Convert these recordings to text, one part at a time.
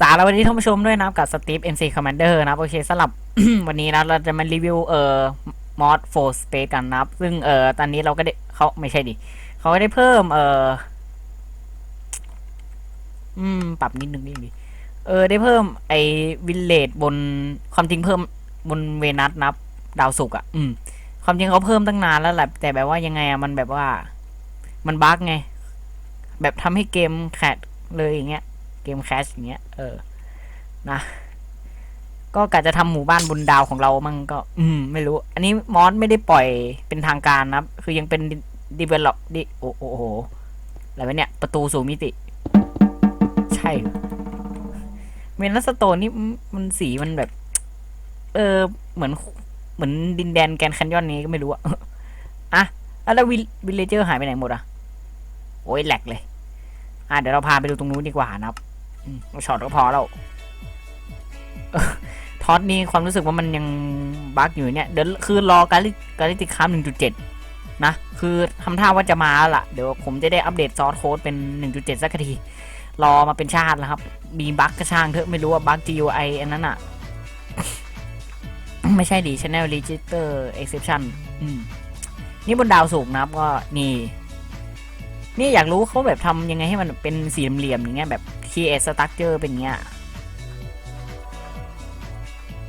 สารวันนี้ท่านผู้ชมด้วยนะครับกับสตีฟ NC Commander นะครับโอเคสำหรับ วันนี้นะเราจะมารีวิวเอ่อมอดโฟสเปซกันนะครับ ซึ่งเอ่อตอนนี้เราก็ได้เขาไม่ใช่ดิเขาได้เพิ่ม เอ่อ อืม ปรับนิดนึงนิดนึงดิเออ ได้เพิ่มไอ้วิลเลจบนความจริงเพิ่มบนเวนัสนะครับ ดาวศุกร์อะ อืม ความจริงเขาเพิ่มตั้งนานแล้วแหละแต่แบบว่ายังไงอะมันแบบว่า มันบั๊กไง แบบทำให้เกมแคดเลยอย่างเงี้ย เกมแคชอย่างเงี้ย เออ นะ ก็กะจะทำหมู่บ้านบนดาวของเรามั่งก็ อืม ไม่รู้ อันนี้มอสไม่ได้ปล่อยเป็นทางการนะครับคือยังเป็นดีเวลลอปดิโอ้โอ้โห อะไรวะเนี่ย ประตูสู่มิติ ใช่ เมนัสโตนนี่มันสีมันแบบ เออ เหมือน เหมือนดินแดนแกนด์แคนยอนนี้ก็ไม่รู้อะอะแล้ววิลวิลเลเจอร์หายไปไหนหมดอะโอ้ยแหลกเลย อะเดี๋ยวเราพาไปดูตรงนู้นดีกว่านะครับ ช็อตก็พอแล้วท็อตนี่ความรู้สึกว่ามันยังบั๊กอยู่เนี่ย เดี๋ยวคือรอการิการิติคามหนึ่งจุดเจ็ดนะ คือทำท่าว่าจะมาแล้วล่ะเดี๋ยวผมจะได้อัปเดตซอสโค้ดเป็นหนึ่งจุดเจ็ดสักที รอมาเป็นชาติแล้วครับ มีบั๊กก็ช่างเถอะไม่รู้ว่าบั๊ก GUI อันนั้นอะไม่ใช่ดิ Channel Register Exception อืมนี่บนดาวสูงนะครับก็นี่ นี่อยากรู้เขาแบบทำยังไงให้มันเป็นสี่เหลี่ยมอย่างเงี้ยแบบ create structure เป็นเงี้ย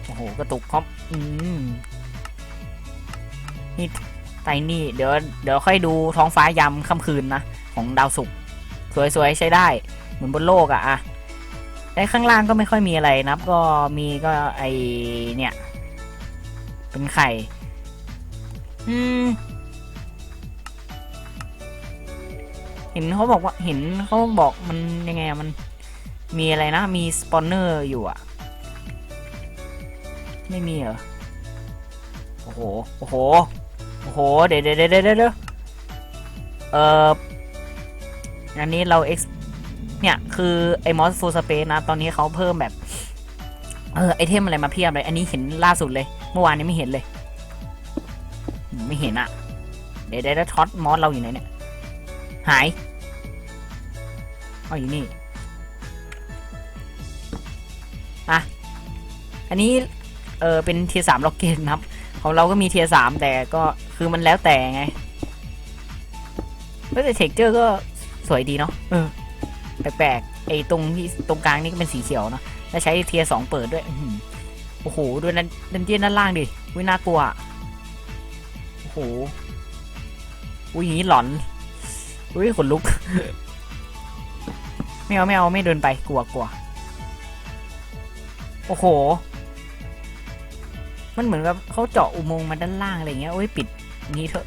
โอ้โห กระตุกครับอืม นี่ไตนี่ เดี๋ยว เดี๋ยวค่อยดูท้องฟ้ายามค่ำคืนนะ ของดาวศุกร์สวยๆ ใช้ได้ เหมือนบนโลกอะอะแต่ข้างล่างก็ไม่ค่อยมีอะไรนะครับ ก็มีก็ไอเนี่ย เป็นไข่ อืมเห็นเขาบอกว่าเห็นเขาบอกมันยังไงอะมัน มีอะไรนะ มีสปอนเนอร์อยู่อะไม่มีเหรอ โอ้โห โอ้โห โอ้โห เดี๋ยวเดี๋ยวเดี๋ยวเดี๋ยวเดี๋ยวเอ่ออันนี้เรา X เนี่ย คือ ไอ้มอสฟูลสเปซนะ ตอนนี้เขาเพิ่มแบบ เออ ไอเทมอะไรมาเพียบเลย อันนี้เห็นล่าสุดเลย เมื่อวานนี้ไม่เห็นเลย ไม่เห็นอะเดี๋ยวเดี๋ยวท็อตมอสเราอยู่ไหนเนี่ย หายเออยู่นี่ อันนี้เออเป็นเทียสามล็อกเกตนะครับ ของเราก็มีเทียสามแต่ก็คือมันแล้วแต่ไงเฮ้ยแต่เท็กเจอร์ก็สวยดีเนาะเออแปลกๆไอ้ตรงที่ตรงกลางนี่ก็เป็นสีเขียวเนาะแล้วใช้เทียสองเปิดด้วยอื้อหือโอ้โหด้วยนั้นดันเจียนด้านล่างดิวิน่ากลัวอะโอ้โหอุ้ยอย่างนี้หลอนอุ้ยขนลุกไม่เอาไม่เอาไม่เดินไปกลัวกลัวโอ้โห มันเหมือนกับเขาเจาะอุโมงค์มาด้านล่างอะไรเงี้ยโอ้ยปิดนี้เถอะ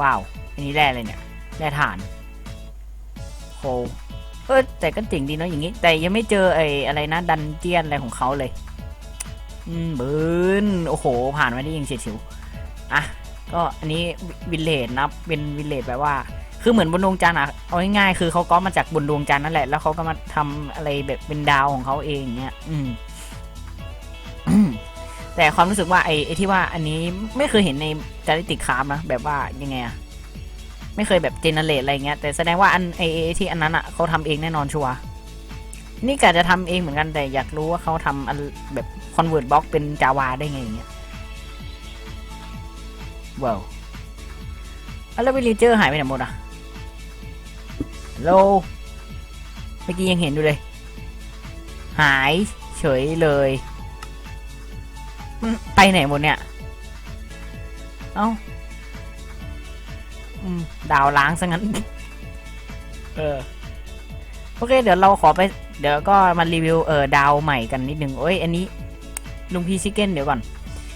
ว้าว อันนี้แร่เลยเนี่ยแร่ถ่านโหเออแต่ก็เจ๋งดีเนาะอย่างงี้ แต่ยังไม่เจอไอ้อะไรนะดันเจียนอะไรของเขาเลย อืมบืนโอ้โห ผ่านมาได้ยิงเฉียดฉิวอะก็อันนี้วิลเลจนะเป็นวิลเลจแบบว่า คือเหมือนบนดวงจันทร์อะเอาง่ายๆคือเขาก็มาจากบนดวงจันทร์นั่นแหละ แล้วเขาก็มาทำอะไรแบบเป็นดาวของเขาเองเงี้ยอืมแต่ความรู้สึกว่าไอ้ไอที่ว่าอันนี้ไม่เคยเห็นในจาริติคามนะแบบว่ายังไงอะไม่เคยแบบเจเนเรตอะไรเงี้ยแต่แสดงว่าอันไอ้ที่อันนั้นอะเขาทำเองแน่นอนชัวร์นี่กะจะทำเองเหมือนกันแต่อยากรู้ว่าเขาทำอันแบบคอนเวิร์ตบล็อกเป็นจาวาได้ไงอย่างเงี้ยว้าวอะแล้ววิลเลเจอร์หายไปไหนหมดอะ โหลเมื่อกี้ยังเห็นอยู่เลย หายเฉยเลยมันไปไหนหมดเนี่ย เอ้าอืมดาวล้างซะงั้น เออ โอเค เดี๋ยวเราขอไป เดี๋ยวก็มารีวิวเออดาวใหม่กันนิดนึงโอ้ย อันนี้ ลุงพีชิเก้นเดี๋ยวก่อน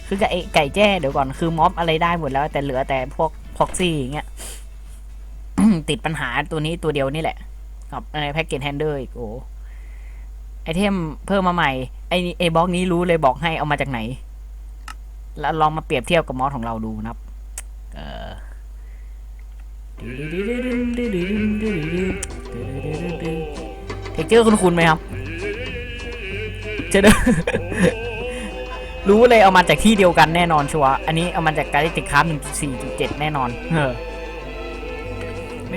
คือไก่ไก่แจ้เดี๋ยวก่อน คือม็อบอะไรได้หมดแล้ว แต่เหลือแต่พวกพ็อกซี่อย่างเงี้ย ติดปัญหาตัวนี้ตัวเดียวนี่แหละ กับอะไรแพ็กเกจแฮนเดอร์อีกโอ้ไอเทมเพิ่มมาใหม่ ไอไอบล็อกนี้รู้เลยบอกให้เอามาจากไหน แล้วลองมาเปรียบเทียบกับมอสของเราดูนะครับเออเทคเจอร์คุณคุณไหมครับจอเด้อรู้เลยเอามาจากที่เดียวกันแน่นอนชัวร์อันนี้เอามาจากการติดค้าม1.4.7 แน่นอน เออ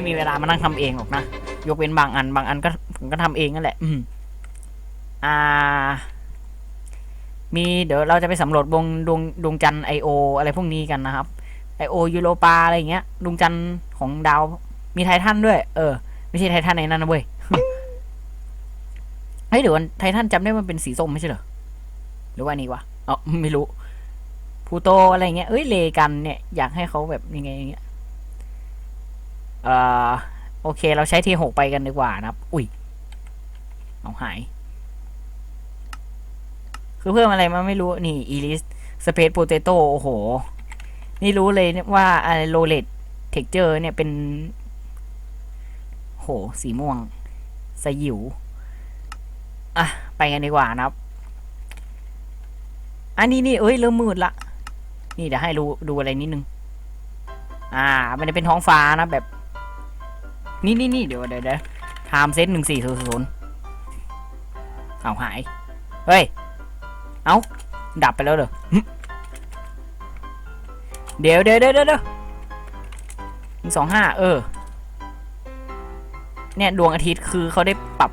ไม่มีเวลามานั่งทำเองหรอกนะ ยกเว้นบางอัน บางอันก็ผมก็ทำเองนั่นแหละ อืมอ่า มีเดี๋ยวเราจะไปสำรวจวงดวงดวงจันทร์ไอโออะไรพวกนี้กันนะครับไอโอยูโรปาอะไรอย่างเงี้ยดวงจันทร์ของดาว มีไททันด้วย เออ ไม่ใช่ไททันในนั้นนะเว้ยเฮ้ยเดี๋ยวไททันจำได้มันเป็นสีส้มไม่ใช่เหรอหรือว่านี่วะอ๋อไม่รู้พูโตอะไรเงี้ยเอ้ยเลกันเนี่ยอยากให้เขาแบบยังไงอย่างเงี้ย เอ่อโอเค เราใช้ทีหกไปกันดีกว่านะครับ อุ้ย เอาหาย คือเพิ่มอะไรมาไม่รู้ นี่อีลิสสเปซโปเตโต้โอ้โห นี่รู้เลยว่าอะไรโรเลตเท็กเจอร์เนี่ยเป็น โห สีม่วง สยิว อะ ไปกันดีกว่านะครับ อันนี้นี่ เอ้ย เริ่มมืดละ นี่เดี๋ยวให้ดูดูอะไรนิดนึง อ่า มันจะเป็นท้องฟ้านะแบบ นี่นี่นี่เดี๋ยวเดี๋ยวเดี๋ยวไทม์เซตหนึ่งสี่ศูนย์ศูนย์เอาหาย เฮ้ย เอาดับไปแล้วเหรอเดี๋ยวเดี๋ยวเดี๋ยวเดี๋ยวหนึ่งสองห้าเออ เนี่ยดวงอาทิตย์คือเขาได้ปรับ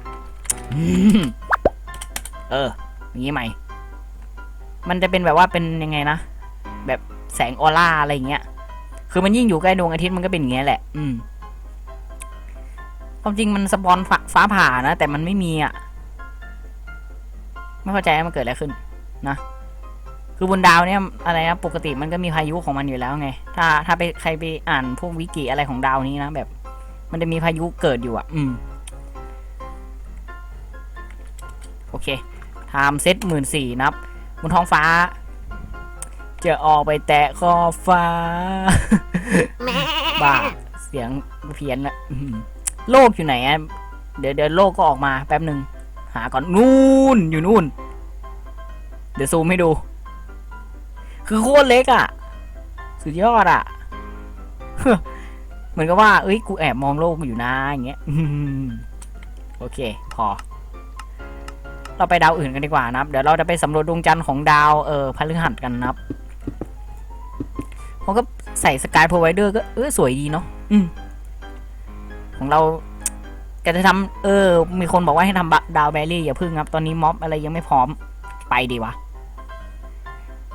เออ อย่างนี้ใหม่ มันจะเป็นแบบว่าเป็นยังไงนะ แบบแสงออร่าอะไรอย่างเงี้ย คือมันยิ่งอยู่ใกล้ดวงอาทิตย์มันก็เป็นอย่างเงี้ยแหละ อืม ความจริงมันสปอนฟ้าฟ้าผ่านะ แต่มันไม่มีอะ ไม่เข้าใจว่ามันเกิดอะไรขึ้น นะ คือบนดาวเนี่ยอะไรนะปกติมันก็มีพายุของมันอยู่แล้วไง ถ้าถ้าไปใครไปอ่านพวกวิกิอะไรของดาวนี้นะแบบ มันจะมีพายุเกิดอยู่อะ อืม โอเคไทม์เซตหมื่นสี่นับบนท้องฟ้า จะออกไปแตะขอบฟ้า บ้า เสียงเพี้ยนละ โลกอยู่ไหนอะเดี๋ยวเดี๋ยวโลกก็ออกมาแป๊บหนึ่งหาก่อนนู่นอยู่นู่น เดี๋ยวซูมให้ดู คือโคตรเล็กอะสุดยอดอะเหมือนกับว่า เอ้ยกูแอบมองโลกอยู่นะอย่างเงี้ยโอเค พอ เราไปดาวอื่นกันดีกว่านะครับ เดี๋ยวเราจะไปสำรวจดวงจันทร์ของดาวเออพฤหัสกันนะครับเขาก็ใส่สกายโพรไวเดอร์ก็เออสวยดีเนาะอืม ของเราแกจะทำเออ มีคนบอกว่าให้ทำบะดาวแบรี่อย่าพึ่งครับ ตอนนี้ม็อบอะไรยังไม่พร้อมไปดีวะ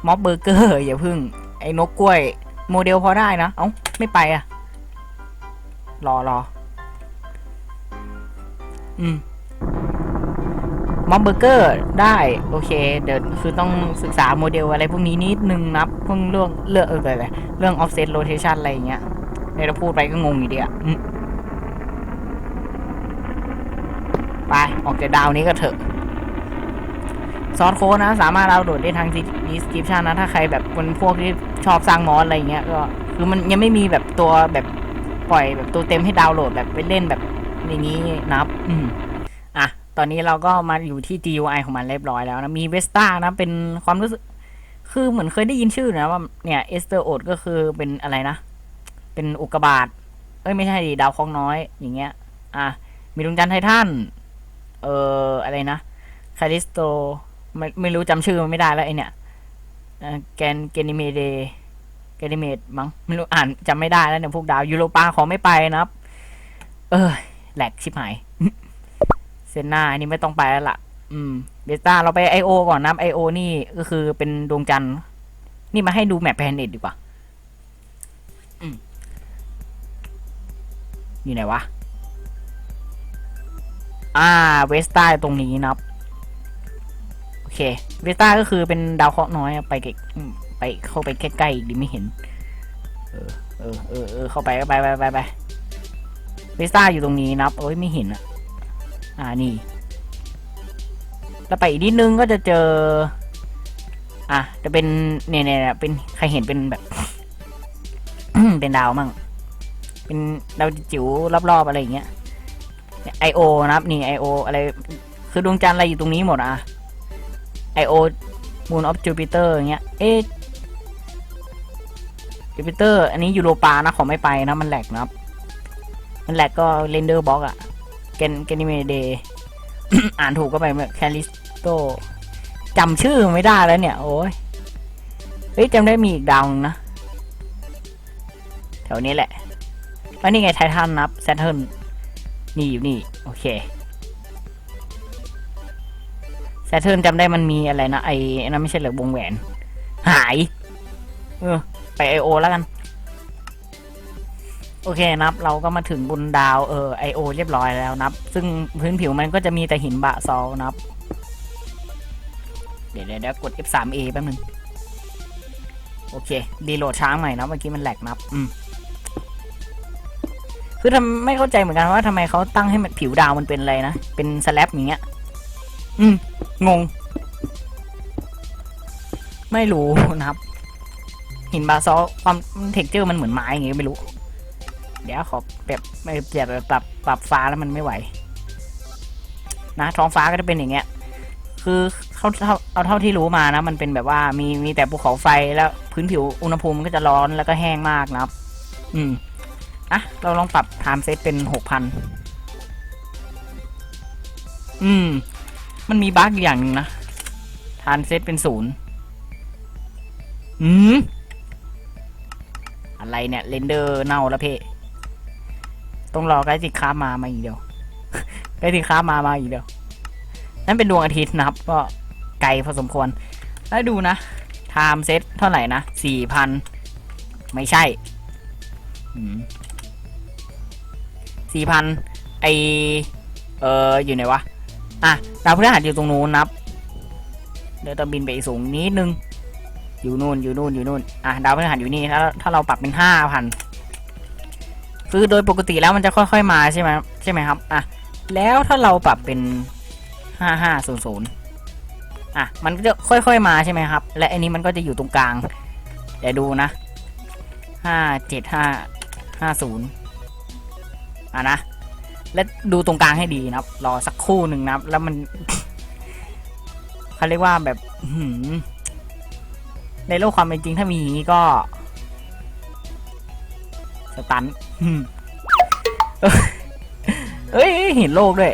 ม็อบเบอร์เกอร์อย่าพึ่ง ไอ้นกกล้วย โมเดลพอได้นะ เอ้า ไม่ไปอะรอรออืมม็อบเบอร์เกอร์ได้ โอเค เดี๋ยวคือต้องศึกษาโมเดลอะไรพวกนี้นิดนึงนะพวกเรื่องเรื่องเอออะไรเรื่อง offset rotation อะไรอย่างเงี้ยเดี๋ยวเราพูดไปก็งงอยู่ดีอะ ออกจากดาวนี้ก็เถอะซอสโค้ดนะ สามารถดาวโหลดได้ทาง description นะ ถ้าใครแบบเป็นพวกที่ชอบสร้างมอสอะไรเงี้ยก็คือมันยังไม่มีแบบตัวแบบปล่อยแบบตัวเต็มให้ดาวน์โหลดแบบไปเล่นแบบอย่างนี้นับ อืมอะ ตอนนี้เราก็มาอยู่ที่ GUI ของมันเรียบร้อยแล้วนะ มีเวสต้านะ เป็นความรู้สึก คือเหมือนเคยได้ยินชื่อนะว่าเนี่ยเอสเตอร์โอดก็คือเป็นอะไรนะ เป็นอุกกาบาตเอ้ยไม่ใช่ดิดาวคราะห์น้อยอย่างเงี้ย อะ มีดวงจันทร์ไททัน เอออะไรนะคาริสโตไม่ไม่รู้จำชื่อมันไม่ได้แล้วไอเนี่ยแกนเกนิเมเดแกนิเมดมั้งไม่รู้อ่านจำไม่ได้แล้วเนี่ยพวกดาวยูโรปาขอไม่ไปนะครับ เออแหลกชิบหายเซนนาอันนี้ไม่ต้องไปแล้วล่ะ อืมเบต้าเราไปไอโอก่อนนะไอโอนี่ก็คือเป็นดวงจันทร์ นี่มาให้ดูแมปแพนเน็ตดีกว่า อืมอยู่ไหนวะ อ่าเวสต้าตรงนี้นะครับ โอเค เวสต้าก็คือเป็นดาวเคราะห์น้อยไปไกไปเข้าไปใกล้ๆอีกดิไม่เห็น เออเออเออเออเข้าไปไปไปไปไปเวสต้าอยู่ตรงนี้นะครับโอ้ยไม่เห็นอะอ่านี่ แล้วไปอีกนิดนึงก็จะเจอ อะจะเป็นเน่เนี่ยเนี่ยเป็นใครเห็นเป็นแบบ เป็นดาวมั่ง เป็นดาวจิ๋วรอบๆอะไรอย่างเงี้ย ไอโอนะครับนี่ไอโออะไรคือดวงจันทร์อะไรอยู่ตรงนี้หมดอะไอโอมูนออฟจูปิเตอร์อย่างเงี้ยเอ๊จูปิเตอร์อันนี้ยูโรปานะขอไม่ไปนะมันแหลกนะครับ มันแหลกก็เรนเดอร์บล็อกอะเกนเกนิเมเดอ่านถูกก็ไปแคลิสโตจำชื่อไม่ได้แล้วเนี่ย โอ้ยเฮ้ยจำได้มีอีกดาวนะ แถวนี้แหละว่านี่ไงไททันนับแซทเทิร์ นี่อยู่นี่ โอเคแซทเทิร์นจำได้มันมีอะไรนะ ไอ้นั่นไม่ใช่เหรอวงแหวน หาย เออ ไปไอโอแล้วกัน โอเคนับ เราก็มาถึงบนดาวเออไอโอเรียบร้อยแล้วนับ ซึ่งพื้นผิวมันก็จะมีแต่หินบะซอลนับ เดี๋ยวเดี๋ยวเดี๋ยวกด F3A แป๊บนึง โอเค ดีโหลดช้างใหม่นะเมื่อกี้มันแหลกนับ อืม คือทำไม่เข้าใจเหมือนกันว่าทำไมเขาตั้งให้มันผิวดาวมันเป็นอะไรนะ เป็นสแลบอย่างเงี้ย อืม งง ไม่รู้นะครับ หินบาซอลความเท็กเจอร์มันเหมือนไม้อย่างเงี้ยไม่รู้ เดี๋ยวขอแบบไม่เปลี่ยนปรับปรับฟ้าแล้วมันไม่ไหว นะท้องฟ้าก็จะเป็นอย่างเงี้ย คือเขาเท่าเอาเท่าที่รู้มานะ มันเป็นแบบว่ามีมีแต่ภูเขาไฟแล้วพื้นผิวอุณหภูมิมันก็จะร้อนแล้วก็แห้งมากนะครับ อืม อะ เราลองปรับไทม์เซตเป็นหกพันอืม มันมีบั๊กอย่างหนึ่งนะไทม์เซตเป็นศูนย์อืม อะไรเนี่ยเรนเดอร์เน่าแล้วเพ่ต้องรอไกด์ติดค้ามามาอีกเดียวไกด์ติดค้ามามาอีกเดียว นั่นเป็นดวงอาทิตย์นะครับ ก็ไกลพอสมควร แล้วดูนะไทม์เซตเท่าไหร่นะสี่พันไม่ใช่ อืม สี่พันไอเอออยู่ไหนวะ อะดาวพฤหัสอยู่ตรงนู้นนับ เดี๋ยวต้องบินไปอีกสูงนิดนึง อยู่นู่นอยู่นู่นอยู่นู่น อะดาวพฤหัสอยู่นี่ ถ้าถ้าเราปรับเป็นห้าพันคือโดยปกติแล้วมันจะค่อยๆมาใช่ไหมใช่ไหมครับ อะ แล้วถ้าเราปรับเป็นห้าห้าศูนย์ศูนย์อะ มันก็จะค่อยๆมาใช่ไหมครับ และอันนี้มันก็จะอยู่ตรงกลาง เดี๋ยวดูนะห้าเจ็ดห้าห้าศูนย์ อะนะ และดูตรงกลางให้ดีนะครับ รอสักครู่หนึ่งนะครับ แล้วมันเขาเรียกว่าแบบหือในโลกความเป็นจริงถ้ามีอย่างนี้ก็ สตันเอ้ยเห็นโลกด้วย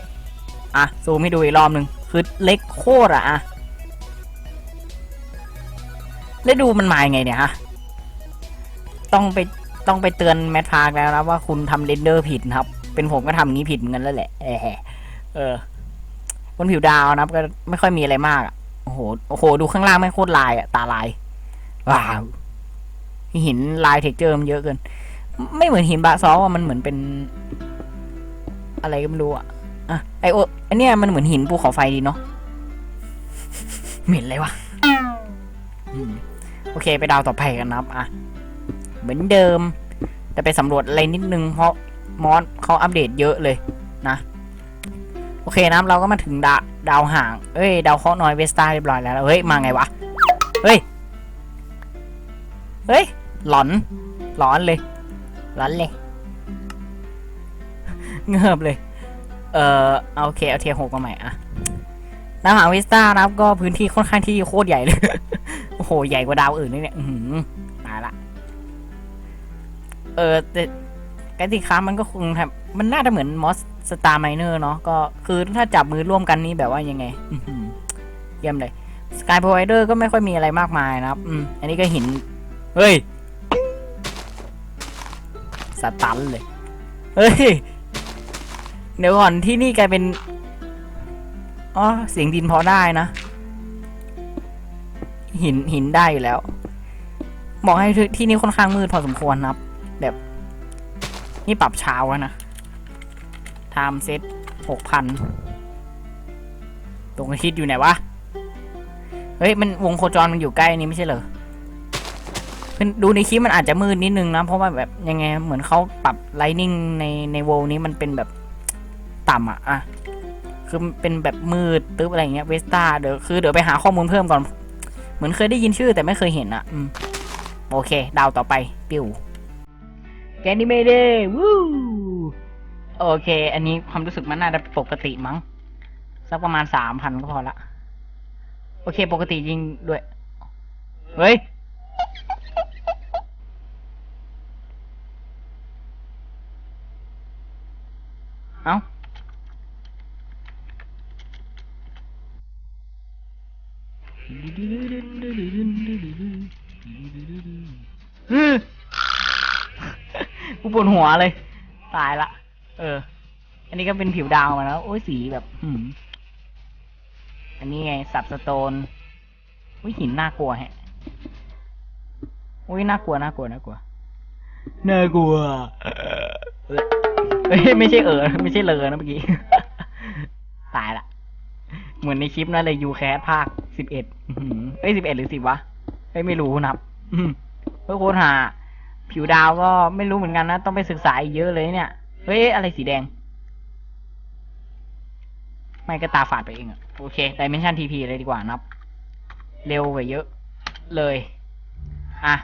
อะ ซูมให้ดูอีกรอบหนึ่งคือเล็กโคตรอะอะแล้วดูมันมายังไงเนี่ยฮะ ต้องไป ต้องไปเตือนแมทพาร์กแล้วนะว่าคุณทำเรนเดอร์ผิดนะครับ เป็นผมก็ทำอย่างนี้ผิดเหมือนกันแล้วแหละเออเออบนผิวดาวนะครับก็ไม่ค่อยมีอะไรมากอะโอ้โหโอ้โห ดูข้างล่างไม่โคตรลายอะตาลายว้าวหินลายเท็กเจอร์มันเยอะเกิน ไม่เหมือนหินบาซอลอะมันเหมือนเป็น อะไรก็ไม่รู้อะอะไอโออันเนี้ยมันเหมือนหินภูเขาไฟดีเนาะเหม็นเลยวะโอเค ไปดาวต่อไปกันนะครับอะ เหมือนเดิม แต่ไปสำรวจอะไรนิดนึงเพราะมอสเขาอัปเดตเยอะเลยนะ โอเคนะเราก็มาถึงดาดาวห่าง เอ้ย ดาวเคราะห์น้อยเวสตาเรียบร้อยแล้ว เฮ้ย มาไงวะ เฮ้ย เฮ้ย หลอน หลอนเลย หลอนเลย เงือบเลย เอ่อเอาโอเค เอาเทียหกมาใหม่อะดาวหางเวสตานะครับก็พื้นที่ค่อนข้างที่โคตรใหญ่เลย โอ้โห ใหญ่กว่าดาวอื่นนี่เนี่ย อื เออแต่กติกามันก็คงมันน่าจะเหมือนมอสสตาร์ไมเนอร์เนาะก็คือถ้าจับมือร่วมกันนี่แบบว่ายังไงเยี่ยมเลยสกาย p รไวเดอร์ก็ไม่ค่อยมีอะไรมากมายนะครับ อืม อันนี้ก็หิน เฮ้ย สตันเลย เฮ้ย เดี๋ยวก่อนที่นี่กลายเป็น อ๋อ เสียงดินพอได้นะ หินหินได้อยู่แล้ว บอกให้ที่นี่ค่อนข้างมืดพอสมควรนะครับ แบบ นี่ปรับเช้าแล้วนะไทม์เซตหกพันตรงอาทิตย์อยู่ไหนวะ เฮ้ย มันวงโคจรมันอยู่ใกล้นี้ไม่ใช่เหรอดูในคลิปมันอาจจะมืดนิดนึงนะ เพราะว่าแบบยังไง เหมือนเขาปรับไลนิ่งในในโวลนี้มันเป็นแบบต่ำอะ อะ คือเป็นแบบมืดตึ๊บอะไรเงี้ยเวสตาเดี๋ยวคือเดี๋ยวไปหาข้อมูลเพิ่มก่อน เหมือนเคยได้ยินชื่อแต่ไม่เคยเห็นอะ อืม โอเค ดาวต่อไป ปิ้ว แกนี่ไม่ได้วู้โอเค อันนี้ความรู้สึกมันน่าจะปกติมั้ง สักประมาณสามพันก็พอละ โอเค ปกติจริงด้วย เฮ้ย เอ้า วดหัวเลย ตายละ เออ อันนี้ก็เป็นผิวดาวมาแล้ว โอ้ยสีแบบหืมอันนี้ไงสับสโตนอุ้ยหินน่ากลัวแฮะอุ้ยน่ากลัวน่ากลัวน่ากลัวน่ากลัวเอ้ยไม่ใช่เออไม่ใช่เลอนะเมื่อกี้ตายละ เหมือนในคลิปนั่นเลยยูแคสภาคสิบเอ็ดเอ้ยสิบเอ็ดหรือสิบวะเอ้ยไม่รู้นับเพื่อค้นหา ผิวดาวก็ไม่รู้เหมือนกันนะ ต้องไปศึกษาอีกเยอะเลยเนี่ย เฮ้ย อะไรสีแดง ไม่ก็ตาฝาดไปเองอะโอเคดิเมนชันทีพีเลยดีกว่านับ เร็วกว่าเยอะเลย อะ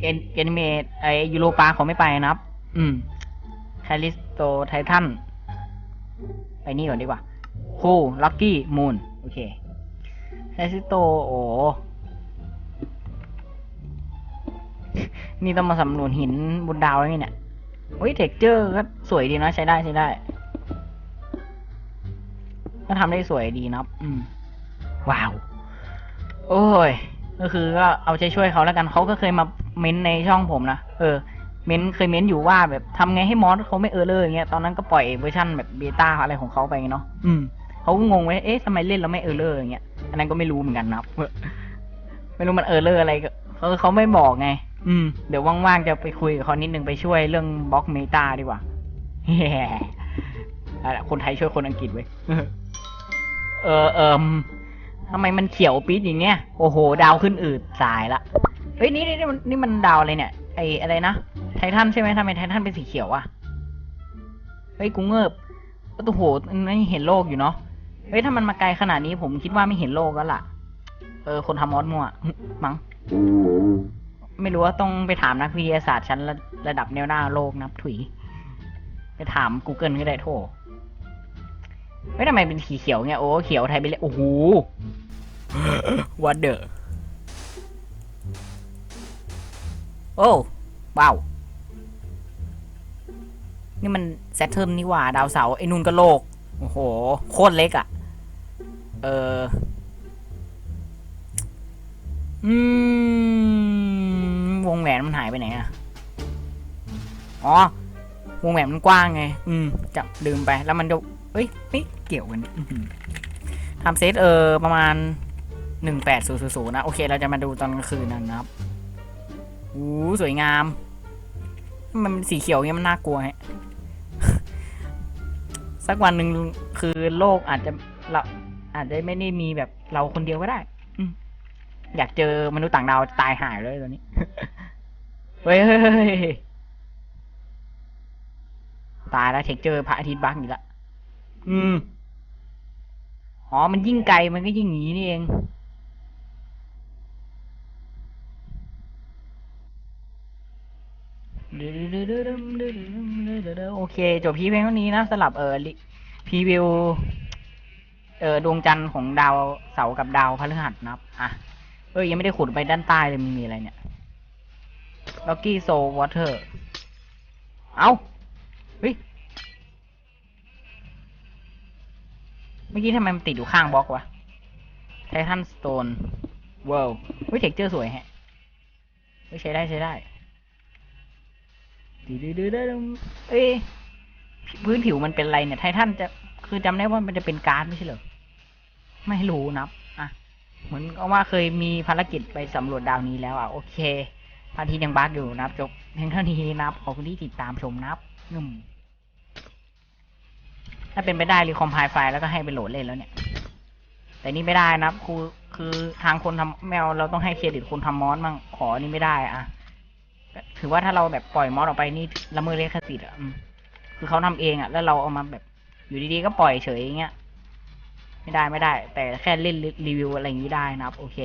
เอ็นเอ็นเมดไอยูโรปาเขาไม่ไปนับ อืมคาลิสโตไททัน ไปนี่ก่อนดีกว่า คูลักกี้ มูน โอเคคาลิสโต โอ้ นี่ต้องมาสำรวจหินบนดาวแล้วไงเนี่ยโอ้ยเท็กเจอร์ก็สวยดีนะใช้ได้ใช้ได้ ก็ทำได้สวยดีนะอืม ว้าว โอ้ย ก็คือก็เอาใจช่วยเขาแล้วกันเขาก็เคยมาเม้นในช่องผมนะ เออ เม้นเคยเม้นอยู่ว่าแบบทำไงให้มอสเขาไม่เออร์เลอร์อย่างเงี้ย ตอนนั้นก็ปล่อยเวอร์ชันแบบเบต้าอะไรของเขาไปเนาะ อืมเขาก็งงไว้เอ๊ะทำไมเล่นแล้วไม่เออร์เลอร์อย่างเงี้ย อันนั้นก็ไม่รู้เหมือนกันนะไม่รู้มันเออเลอร์อะไรก็เขาเขาไม่บอกไง อืม เดี๋ยวว่างๆจะไปคุยกับเขานิดนึงไปช่วยเรื่องบล็อกเมตาดีกว่าแฮ่เอาละคนไทยช่วยคนอังกฤษไว้ย เออเอมทำไมมันเขียวปี๊ดอย่างเงี้ย โอ้โห ดาวขึ้นอืดสายละ เฮ้ยนี่นี่นี่มันนี่มันดาวอะไรเนี่ย ไออะไรนะ ไททันใช่ไหมทำไมไททันเป็นสีเขียวอะเฮ้ยกูเงิบโอ้โหนี่เห็นโลกอยู่เนาะ เฮ้ยถ้ามันมาไกลขนาดนี้ผมคิดว่าไม่เห็นโลกแล้วล่ะ เออ คนทำมอสมั่วมั้ง ไม่รู้ว่าต้องไปถามนักวิทยาศาสตร์ชั้นระระดับแนวหน้าโลกนับถุย ไปถาม Google ก็ได้โทเฮ้ยทำไมเป็นสีเขียวเนี่ยโอ้เขียวไทยไปเลยโอ้โห what the โอ้ว้าวนี่มันแซทเทิร์นนี่หว่า ดาวเสาไอ้นุ่นก็โลก โอ้โห โคตรเล็กอะ่ะ เออ อืม งแหวนมันหายไปไหนอะอ๋อ วงแหวนมันกว้างไง อืมจะลืมไป แล้วมันจะเอ้ยไม่เกี่ยวกันทำเซตเออประมาณหนึ่งแปดศูนย์ศูนย์นะ โอเค เราจะมาดูตอนกลางคืนนะครับอู้สวยงาม มันสีเขียวเงี้ยมันน่ากลัวฮะสักวันหนึ่งคือโลกอาจจะเราอาจจะไม่ได้มีแบบเราคนเดียวก็ได้อืมอยากเจอมนุษย์ต่างดาวตายหายเลยตอนนี้ เฮ้ยเฮ้ยเฮ้ยเฮ้ยตายแล้วเทคเจอพระอาทิตย์บักอีกและอืม อ๋อ มันยิ่งไกลมันก็ยิ่งหนีนี่เอง โอเค จบพีเพียงเท่านี้นะสำหรับเออพรีวิว เออดวงจันทร์ของดาวเสาร์กับดาวพฤหัสนะครับ อะ เออยังไม่ได้ขุดไปด้านใต้เลยมันมีอะไรเนี่ย ล็อกกี้โซวอเตอร์ เอาเฮ้ย เมื่อกี้ทำไมมันติดอยู่ข้างบล็อกวะไททันสโตนว้าวเฮ้ยเท็กเจอร์สวยแฮะเฮ้ยใช้ได้ใช้ได้ดืดดืดเอ้ยพื้นผิวมันเป็นอะไรเนี่ย ไททันจะคือจำได้ว่ามันจะเป็นการ์ดไม่ใช่เหรอ ไม่รู้นับ อะ เหมือนก็ว่าเคยมีภารกิจไปสำรวจดาวนี้แล้วอะ โอเค พระอาทิตย์ยังบักอยู่นะครับ จบเพียงเท่านี้นะครับขอบคุณที่ติดตามชมนะครับอืมถ้าเป็นไปได้รีคอมไพล์ไฟล์แล้วก็ให้ไปโหลดเล่นแล้วเนี่ย แต่นี่ไม่ได้นะครับคือคือทางคนทำแมวเราต้องให้เครดิตคนทำมอสมั่งขอนี่ไม่ได้อะถือว่าถ้าเราแบบปล่อยมอสออกไปนี่ละเมิดลิขสิทธิ์อะคือเขาทำเองอะ แล้วเราเอามาแบบอยู่ดีๆก็ปล่อยเฉยอย่างเงี้ยไม่ได้ไม่ได้ แต่แค่เล่นรีวิวอะไรอย่างนี้ได้นะครับ โอเค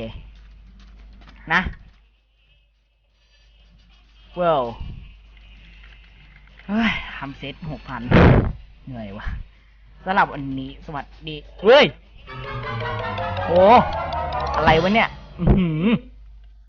นะ เวลเฮ้ยทำเซตหกพันเหนื่อยวะสำหรับวันนี้สวัสดี เฮ้ย โอ้ อะไรวะเนี่ย อือหือ